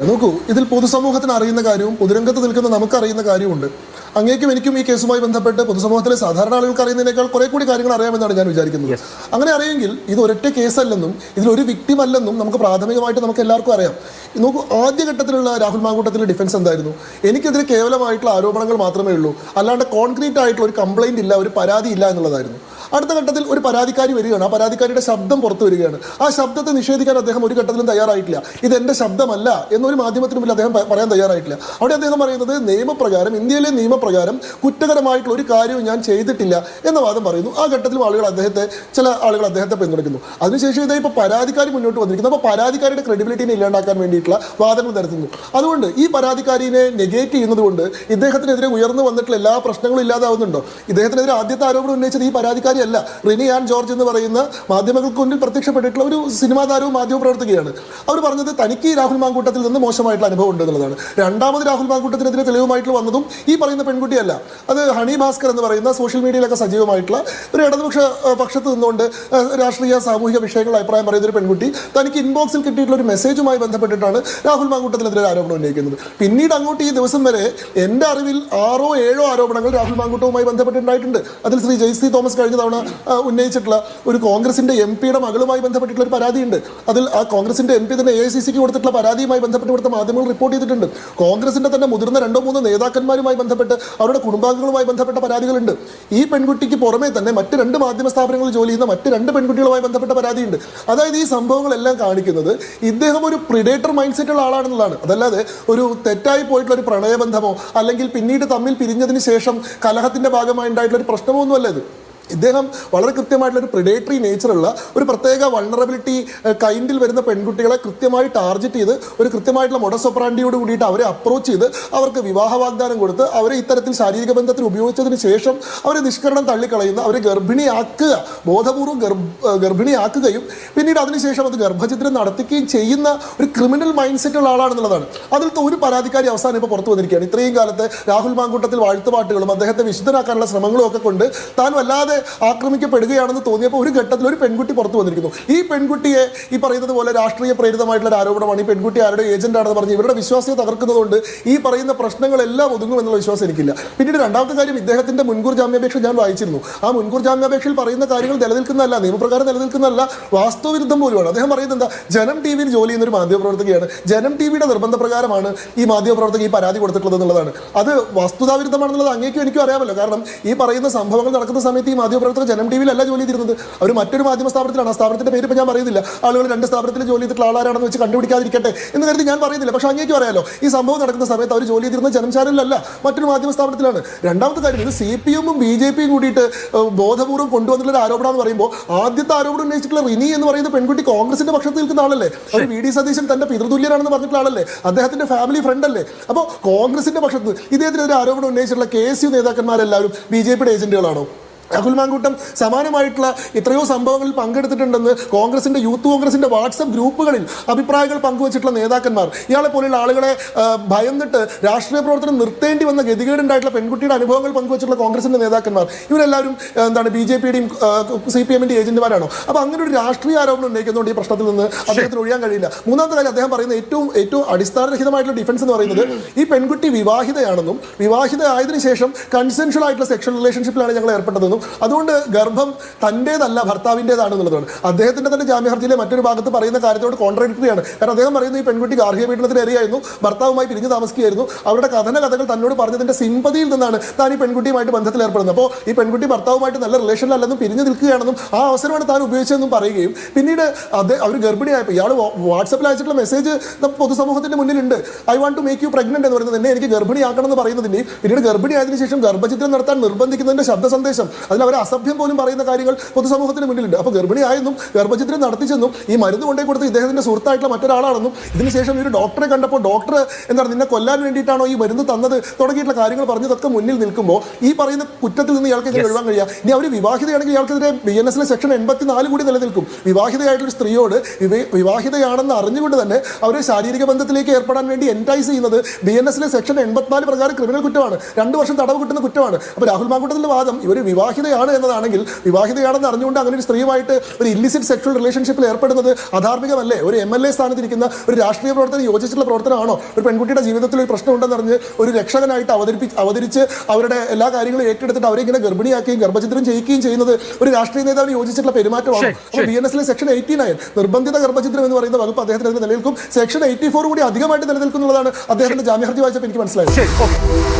നോക്കൂ ഇതിൽ പൊതുസമൂഹത്തിന് അറിയുന്ന കാര്യവും പൊതുരംഗത്ത് നിൽക്കുന്ന നമുക്ക് അറിയുന്ന കാര്യമുണ്ട് അങ്ങേക്കും എനിക്കും ഈ കേസുമായി ബന്ധപ്പെട്ട് പൊതുസമൂഹത്തിലെ സാധാരണ ആളുകൾക്ക് അറിയുന്നതിനേക്കാൾ കുറെ കൂടി കാര്യങ്ങൾ അറിയാമെന്നാണ് ഞാൻ വിചാരിക്കുന്നത്. അങ്ങനെ അറിയെങ്കിൽ ഇത് ഒരൊറ്റ കേസല്ലെന്നും ഇതിലൊരു victim അല്ലെന്നും നമുക്ക് പ്രാഥമികമായിട്ട് നമുക്ക് എല്ലാവർക്കും അറിയാം. നോക്കൂ ആദ്യഘട്ടത്തിലുള്ള രാഹുൽ മാങ്കൂട്ടത്തിലെ ഡിഫൻസ് എന്തായിരുന്നു? എനിക്കെതിരെ കേവലമായിട്ടുള്ള ആരോപണങ്ങൾ മാത്രമേ ഉള്ളൂ. അല്ലാണ്ട് കോൺക്രീറ്റ് ആയിട്ടുള്ള ഒരു കംപ്ലൈന്റ് ഇല്ല ഒരു പരാതി ഇല്ല എന്നുള്ളതായിരുന്നു. അടുത്ത ഘട്ടത്തിൽ ഒരു പരാതിക്കാരി വരികയാണ്. ആ പരാതിക്കാരിയുടെ ശബ്ദം പുറത്തു വരികയാണ്. ആ ശബ്ദത്തെ നിഷേധിക്കാൻ അദ്ദേഹം ഒരു ഘട്ടത്തിലും തയ്യാറായിട്ടില്ല. ഇത് എന്റെ ശബ്ദമല്ല എന്നൊരു മാധ്യമത്തിന് മുന്നിൽ അദ്ദേഹം പറയാൻ തയ്യാറായിട്ടില്ല. അവിടെ അദ്ദേഹം പറയുന്നത് നിയമപ്രകാരം ഇന്ത്യയിലെ നിയമപ്രകാരം കുറ്റകരമായിട്ടുള്ള ഒരു കാര്യവും ഞാൻ ചെയ്തിട്ടില്ല എന്ന വാദം പറയുന്നു. ആ ഘട്ടത്തിലും ആളുകൾ അദ്ദേഹത്തെ ചില ആളുകൾ അദ്ദേഹത്തെ പിന്തുണയ്ക്കുന്നു. അതിനുശേഷം ഇതേ ഇപ്പോൾ പരാതിക്കാരി മുന്നോട്ട് വന്നിരിക്കുന്നു. അപ്പോൾ പരാതിക്കാരിയുടെ ക്രെഡിബിലിറ്റിനെ ഇല്ലാണ്ടാക്കാൻ വേണ്ടിയിട്ടുള്ള വാദങ്ങൾ നടത്തുന്നു അതുകൊണ്ട് ഈ പരാതിക്കാരിനെ നെഗേറ്റ് ചെയ്യുന്നതുകൊണ്ട് ഇദ്ദേഹത്തിനെതിരെ ഉയർന്നു വന്നിട്ടുള്ള എല്ലാ പ്രശ്നങ്ങളും ഇല്ലാതാവുന്നുണ്ടോ? ഇദ്ദേഹത്തിനെതിരെ ആദ്യത്തെ ആരോപണം ഉന്നയിച്ചത് ഈ പരാതിക്കാരിയല്ല റിനി ആൻ ജോർജ് എന്ന് പറയുന്ന മാധ്യമങ്ങൾക്ക് മുന്നിൽ പ്രത്യക്ഷപ്പെട്ടിട്ടുള്ള ഒരു സിനിമാ താരവും മാധ്യമ പ്രവർത്തകയാണ്. അവർ പറഞ്ഞത് തനിക്ക് രാഹുൽ മാങ്കൂട്ടത്തിൽ നിന്ന് മോശമായിട്ടുള്ള അനുഭവം ഉണ്ട് എന്നുള്ളതാണ് രണ്ടാമത് രാഹുൽ മാങ്കൂട്ടത്തിനെതിരെ തെളിവുമായിട്ട് വന്നതും ഈ പറയുന്ന പെൺകുട്ടിയല്ല. അത് ഹണി ഭാസ്കർ എന്ന് പറയുന്ന സോഷ്യൽ മീഡിയയിലൊക്കെ സജീവമായിട്ടുള്ള ഒരു ഇടതുപക്ഷ പക്ഷത്ത് നിന്നുകൊണ്ട് രാഷ്ട്രീയ സാമൂഹിക വിഷയങ്ങൾ അഭിപ്രായം പറയുന്ന ഒരു പെൺകുട്ടി തനിക്ക് ഇൻബോക്സിൽ കിട്ടിയിട്ടുള്ള ഒരു മെസ്സേജുമായി ബന്ധപ്പെട്ടിട്ടാണ് രാഹുൽ മാങ്കൂട്ടത്തിനെതിരെ ആരോപണം ഉന്നയിക്കുന്നത്. പിന്നീട് അങ്ങോട്ട് ഈ ദിവസം വരെ എന്റെ അറിവിൽ ആറോ ഏഴോ ആരോപണങ്ങൾ രാഹുൽ മാങ്കൂട്ടവുമായി ബന്ധപ്പെട്ടിട്ടുണ്ടായിട്ടുണ്ട്. അതിൽ ശ്രീ ജയ്സി തോമസ് കഴിഞ്ഞ തവണ ഉന്നയിച്ചിട്ടുള്ള ഒരു കോൺഗ്രസിന്റെ എം പിയുടെ മകളുമായി ബന്ധപ്പെട്ടിട്ടുള്ള ഒരു പരാതിയുണ്ട്. അതിൽ ആ കോൺഗ്രസിന്റെ എം പി തന്നെ എ ഐ സി സിക്ക് കൊടുത്തിട്ടുള്ള പരാതിയുമായി ബന്ധപ്പെട്ട് ഇവിടുത്തെ മാധ്യമങ്ങൾ റിപ്പോർട്ട് ചെയ്തിട്ടുണ്ട്. കോൺഗ്രസിന്റെ തന്നെ മുതിർന്ന രണ്ടോ മൂന്നോ നേതാക്കന്മാരുമായി ബന്ധപ്പെട്ട് അവരുടെ കുടുംബാംഗങ്ങളുമായി ബന്ധപ്പെട്ട പരാതികളുണ്ട്. ഈ പെൺകുട്ടിക്ക് പുറമേ തന്നെ മറ്റ് രണ്ട് മാധ്യമ സ്ഥാപനങ്ങളിൽ ജോലി ചെയ്യുന്ന മറ്റ് രണ്ട് പെൺകുട്ടികളുമായി ബന്ധപ്പെട്ട പരാതിയുണ്ട്. അതായത് ഈ സംഭവങ്ങളെല്ലാം കാണിക്കുന്നത് ഇദ്ദേഹം ഒരു പ്രിഡേറ്റർ മൈൻഡ് സെറ്റ് ഉള്ള ആളാണെന്നുള്ളതാണ്. അതല്ലാതെ ഒരു തെറ്റായി പോയിട്ടുള്ള ഒരു പ്രണയബന്ധമോ അല്ലെങ്കിൽ പിന്നീട് തമ്മിൽ പിരിഞ്ഞതിന് ശേഷം കലഹത്തിന്റെ ഭാഗമായി ഉണ്ടായിട്ടുള്ള ഒരു പ്രശ്നമോ ഒന്നുമല്ല ഇത്. ഇദ്ദേഹം വളരെ കൃത്യമായിട്ടുള്ള ഒരു പ്രിഡേറ്ററി നേച്ചറുള്ള ഒരു പ്രത്യേക വൾണറബിലിറ്റി കൈൻഡിൽ വരുന്ന പെൺകുട്ടികളെ കൃത്യമായി ടാർഗറ്റ് ചെയ്ത് ഒരു കൃത്യമായിട്ടുള്ള മൊഡസൊപ്രാൻഡിയോട് കൂടിയിട്ട് അവരെ അപ്രോച്ച് ചെയ്ത് അവർക്ക് വിവാഹ വാഗ്ദാനം കൊടുത്ത് അവരെ ഇത്തരത്തിൽ ശാരീരിക ബന്ധത്തിൽ ഉപയോഗിച്ചതിന് ശേഷം അവരെ നിഷ്കരണം തള്ളിക്കളയുന്ന അവരെ ഗർഭിണിയാക്കുക ബോധപൂർവം ഗർഭ ഗർഭിണിയാക്കുകയും പിന്നീട് അതിനുശേഷം അത് ഗർഭചിത്രം നടത്തുകയും ചെയ്യുന്ന ഒരു ക്രിമിനൽ മൈൻഡ് സെറ്റ് ഉള്ള ആളാണെന്നുള്ളതാണ്. അതിലത്തെ ഒരു പരാതിക്കാരി അവസാനം ഇപ്പോൾ പുറത്തു വന്നിരിക്കുകയാണ്. ഇത്രയും കാലത്ത് രാഹുൽ മാങ്കൂട്ടത്തിൽ വാഴ്ത്തുപാട്ടുകളും അദ്ദേഹത്തെ വിശുദ്ധനാക്കാനുള്ള ശ്രമങ്ങളും ഒക്കെ കൊണ്ട് താൻ വല്ലാതെ ആക്രമിക്കപ്പെടുകയാണെന്ന് തോന്നിയപ്പോൾ ഒരു ഘട്ടത്തിൽ ഒരു പെൺകുട്ടി പുറത്തു വന്നിരിക്കുന്നു. ഈ പെൺകുട്ടിയെ ഈ പറയുന്നത് പോലെ രാഷ്ട്രീയ പ്രേരിതമായിട്ടുള്ള ഒരു ആരോപണമാണ് ഈ പെൺകുട്ടി ആരുടെ ഏജന്റാണെന്ന് പറഞ്ഞ് ഇവരുടെ വിശ്വാസ്യത തകർക്കുന്നതുകൊണ്ട് ഈ പറയുന്ന പ്രശ്നങ്ങളെല്ലാം ഒതുങ്ങും എന്നുള്ള വിശ്വാസം എനിക്കില്ല. പിന്നീട് രണ്ടാമത്തെ കാര്യം ഇദ്ദേഹത്തിന്റെ മുൻകൂർ ജാമ്യാപേക്ഷ ഞാൻ വായിച്ചിരുന്നു. ആ മുൻകൂർ ജാമ്യാപേക്ഷയിൽ പറയുന്ന കാര്യങ്ങൾ നിലനിൽക്കുന്നതല്ല നിയമപ്രകാരം നിലനിൽക്കുന്നതല്ല വാസ്തുവിരുദ്ധം പോലുമാണ്. അദ്ദേഹം പറയുന്നത് എന്താ? ജനം ടി വിയിൽ ജോലി ചെയ്യുന്ന ഒരു മാധ്യമപ്രവർത്തകയാണ്. ജനം ടി വിയുടെ നിർബന്ധപ്രകാരമാണ് ഈ മാധ്യമപ്രവർത്തക ഈ പരാതി കൊടുത്തിട്ടുള്ളത് എന്നുള്ളതാണ്. അത് വസ്തുതാവിരുദ്ധമാണെന്നുള്ളത് അങ്ങേക്കും എനിക്കും അറിയാമല്ലോ. കാരണം ഈ പറയുന്ന സംഭവങ്ങൾ നടക്കുന്ന സമയത്ത് ഈ മാധ്യമപ്രവർത്തകർ ജനം ടി വിയിലല്ല ജോലി ചെയ്തിരുന്നത്. അവർ മറ്റൊരു മാധ്യമ സ്ഥാപനത്തിലാണ്. ആ സ്ഥാപനത്തിന്റെ പേര് ഇപ്പം ഞാൻ പറയുന്നില്ല. ആളുകൾ രണ്ട് സ്ഥാപനത്തിൽ ജോലി ചെയ്തിട്ടുള്ള ആളാരാണെന്ന് വെച്ച് കണ്ടുപിടിക്കാതിരിക്കട്ടെ എന്ന് കരുതി ഞാൻ പറയുന്നില്ല. പക്ഷേ അങ്ങേക്ക് പറയാലോ ഈ സംഭവം നടക്കുന്ന സമയത്ത് അവർ ജോലി ചെയ്തിരുന്ന ജനം ചാനലിലല്ല മറ്റൊരു മാധ്യമ സ്ഥാപനത്തിലാണ്. രണ്ടാമത്തെ കാര്യം ഇത് സി പി എമ്മും ബി ജെ പിയും കൂടിയിട്ട് ബോധപൂർവം കൊണ്ടുവന്നിട്ടുള്ള ആരോപണം എന്ന് പറയുമ്പോൾ ആദ്യത്തെ ആരോപണം ഉന്നയിച്ചിട്ടുള്ള റിനി എന്ന് പറയുന്ന പെൺകുട്ടി കോൺഗ്രസിന്റെ പക്ഷത്ത് നിൽക്കുന്ന ആളല്ലേ? അവർ വി ഡി സതീശൻ തന്റെ പിതൃതുല്യനാണെന്ന് പറഞ്ഞിട്ടുള്ള ആളല്ലേ? അദ്ദേഹത്തിന്റെ ഫാമിലി ഫ്രണ്ട് അല്ലേ? അപ്പോൾ കോൺഗ്രസിന്റെ പക്ഷത്ത് ഇദ്ദേഹത്തിനെതിരെ ആരോപണം ഉന്നയിച്ചിട്ടുള്ള കെ എസ് യു നേതാക്കന്മാരെല്ലാവരും ബി ജെ പിയുടെ ഏജന്റുകളാണോ? രാഹുൽ മാങ്കൂട്ടം സമാനമായിട്ടുള്ള എത്രയോ സംഭവങ്ങളിൽ പങ്കെടുത്തിട്ടുണ്ടെന്ന് കോൺഗ്രസിന്റെ യൂത്ത് കോൺഗ്രസിന്റെ വാട്സപ്പ് ഗ്രൂപ്പുകളിൽ അഭിപ്രായങ്ങൾ പങ്കുവച്ചിട്ടുള്ള നേതാക്കന്മാർ. ഇയാളെ പോലെയുള്ള ആളുകളെ ഭയന്നിട്ട് രാഷ്ട്രീയ പ്രവർത്തനം നിർത്തേണ്ടി വന്ന ഗതികേടുണ്ടായിട്ടുള്ള പെൺകുട്ടിയുടെ അനുഭവങ്ങൾ പങ്കുവച്ചിട്ടുള്ള കോൺഗ്രസിന്റെ നേതാക്കന്മാർ. ഇവരെല്ലാവരും എന്താണ് ബി ജെ പിയുടെയും സി പി എമ്മിന്റെ ഏജന്റുമാരാണോ? അപ്പൊ അങ്ങനെ ഒരു രാഷ്ട്രീയ ആരോപണം ഉന്നയിക്കുന്നതുകൊണ്ട് ഈ പ്രശ്നത്തിൽ നിന്ന് അദ്ദേഹത്തിന് ഒഴിയാൻ കഴിയില്ല. മൂന്നാമത്തെ കാര്യം അദ്ദേഹം പറയുന്ന ഏറ്റവും ഏറ്റവും അടിസ്ഥാനരഹിതമായിട്ടുള്ള ഡിഫൻസ് എന്ന് പറയുന്നത് ഈ പെൺകുട്ടി വിവാഹിതയാണെന്നും വിവാഹിതയായതിനു ശേഷം കൺസെൻഷ്യൽ ആയിട്ടുള്ള സെക്ഷൽ റിലേഷൻഷിപ്പിലാണ് ഞങ്ങൾ ഏർപ്പെട്ടതെന്നും അതുകൊണ്ട് ഗർഭം തന്റേതല്ല ഭർത്താവിന്റെതാണെന്നുള്ളതാണ് അദ്ദേഹത്തിന്റെ തന്നെ ജാമ്യഹർജിയിലെ മറ്റൊരു ഭാഗത്ത് പറയുന്ന കാര്യത്തോട് കോൺട്രഡിക്ടറിയാണ്. കാരണം അദ്ദേഹം പറയുന്നു ഈ പെൺകുട്ടി ഗാർഹിക പീഡനത്തിന് ഇരയായിരുന്നു ഭർത്താവുമായി പിരിഞ്ഞു താമസിക്കുകയായിരുന്നു. അവരുടെ കഥന കഥകൾ തന്നോട് പറഞ്ഞതിന്റെ സിമ്പതിയിൽ നിന്നാണ് താൻ ഈ പെൺകുട്ടിയുമായിട്ട് ബന്ധത്തിൽ ഏർപ്പെടുന്നത്. അപ്പോൾ ഈ പെൺകുട്ടി ഭർത്താവുമായിട്ട് നല്ല റിലേഷനിലല്ലെന്നും പിരിഞ്ഞു നിൽക്കുകയാണെന്നും ആ അവസരമാണ് താൻ ഉപയോഗിച്ചതെന്നും പറയുകയും പിന്നീട് അത് അവർ ഗർഭിണിയായപ്പോൾ ഇയാൾ വാട്സപ്പിൽ അയച്ചിട്ടുള്ള മെസ്സേജ് പൊതുസമൂഹത്തിന്റെ മുന്നിലുണ്ട്. I want to make you pregnant എന്ന് പറയുന്നത് എന്നെ എനിക്ക് ഗർഭിണിയാക്കണം എന്ന് പറയുന്നതിന്റെയും പിന്നീട് ഗർഭിണിയായതിനു ശേഷം ഗർഭചിത്രം നടത്താൻ നിർബന്ധിക്കുന്നതിന്റെ ശബ്ദ സന്ദേശം അതിൽ അവർ അസഭ്യം പോലും പറയുന്ന കാര്യങ്ങൾ പൊതുസമൂഹത്തിന് മുന്നിലുണ്ട്. അപ്പോൾ ഗർഭിണിയായെന്നും ഗർഭചിത്രം നടത്തിച്ചെന്നും ഈ മരുന്ന് കൊണ്ടേ കൊടുത്ത് ഇദ്ദേഹത്തിന്റെ സുഹൃത്തായിട്ടുള്ള മറ്റൊരാളാണെന്നും ഇതിനുശേഷം ഒരു ഡോക്ടറെ കണ്ടപ്പോൾ ഡോക്ടർ എന്താണ് നിന്നെ കൊല്ലാൻ വേണ്ടിയിട്ടാണോ ഈ മരുന്ന് തന്നത്? തുടങ്ങിയിട്ടുള്ള കാര്യങ്ങൾ പറഞ്ഞതൊക്കെ മുന്നിൽ നിൽക്കുമ്പോൾ ഈ പറയുന്ന കുറ്റത്തിൽ നിന്ന് ഇയാൾക്ക് എങ്ങനെ ഒഴിവാൻ കഴിയുക ഇനി അവർ വിവാഹിതയാണെങ്കിൽ ഇയാൾക്കെതിരെ ബി എൻ എസിലെ സെക്ഷൻ എൺപത്തിനാല് കൂടി നിലനിൽക്കും. വിവാഹിതയായിട്ടൊരു സ്ത്രീയോട് വിവാഹിതയാണെന്ന് അറിഞ്ഞുകൊണ്ട് തന്നെ അവരെ ശാരീരിക ബന്ധത്തിലേക്ക് ഏർപ്പെടാൻ വേണ്ടി എന്റൈസ് ചെയ്യുന്നത് ബി എൻ എസിലെ സെക്ഷൻ എൺപത്തിനാല് പ്രകാരം ക്രിമിനൽ കുറ്റമാണ്. രണ്ട് വർഷം തടവ് കിട്ടുന്ന കുറ്റമാണ്. അപ്പോൾ രാഹുൽ മാങ്കൂട്ടത്തിന്റെ വാദം ഇവർ വിവാഹിത വിവാഹിതയാണ് എന്നതാണെങ്കിൽ വിവാഹിതയാണെന്ന് അറിഞ്ഞുകൊണ്ട് അങ്ങനെ ഒരു സ്ത്രീയുമായിട്ട് ഒരു ഇല്ലിസിറ്റ് സെക്ഷൽ റിലേഷൻഷിപ്പിൽ ഏർപ്പെടുന്നത് അധാർമികമല്ലേ? ഒരു എം എൽ എ സ്ഥാനത്തിരിക്കുന്ന ഒരു രാഷ്ട്രീയ പ്രവർത്തനം യോജിച്ചിട്ടുള്ള പ്രവർത്തനമാണോ ഒരു പെൺകുട്ടിയുടെ ജീവിതത്തിൽ ഒരു പ്രശ്നം ഉണ്ടെന്ന് അറിഞ്ഞ് ഒരു രക്ഷകനായിട്ട് അവതരിപ്പി അവതരിച്ച് അവരുടെ എല്ലാ കാര്യങ്ങളും ഏറ്റെടുത്തിട്ട് അവരെ ഇങ്ങനെ ഗർഭിണിയാക്കുകയും ഗർഭചിത്രം ചെയ്യിക്കുകയും ചെയ്യുന്നത് ഒരു രാഷ്ട്രീയ നേതാവിന് യോജിച്ചിട്ടുള്ള പെരുമാറ്റമാണ്? അപ്പോൾ ബി എൻ എസിലെ സെക്ഷൻ എയ്റ്റി നയൻ നിർബന്ധിത ഗർഭചിത്രം എന്ന് പറയുന്ന വകുപ്പ് അദ്ദേഹത്തിന് നിലനിൽക്കും. സെക്ഷൻ എയ്റ്റി ഫോർ കൂടി അധികമായിട്ട് നിലനിൽക്കുന്നുള്ളതാണ് അദ്ദേഹത്തിന്റെ ജാമ്യഹർജി വായിച്ചപ്പോൾ എനിക്ക് മനസ്സിലായത്.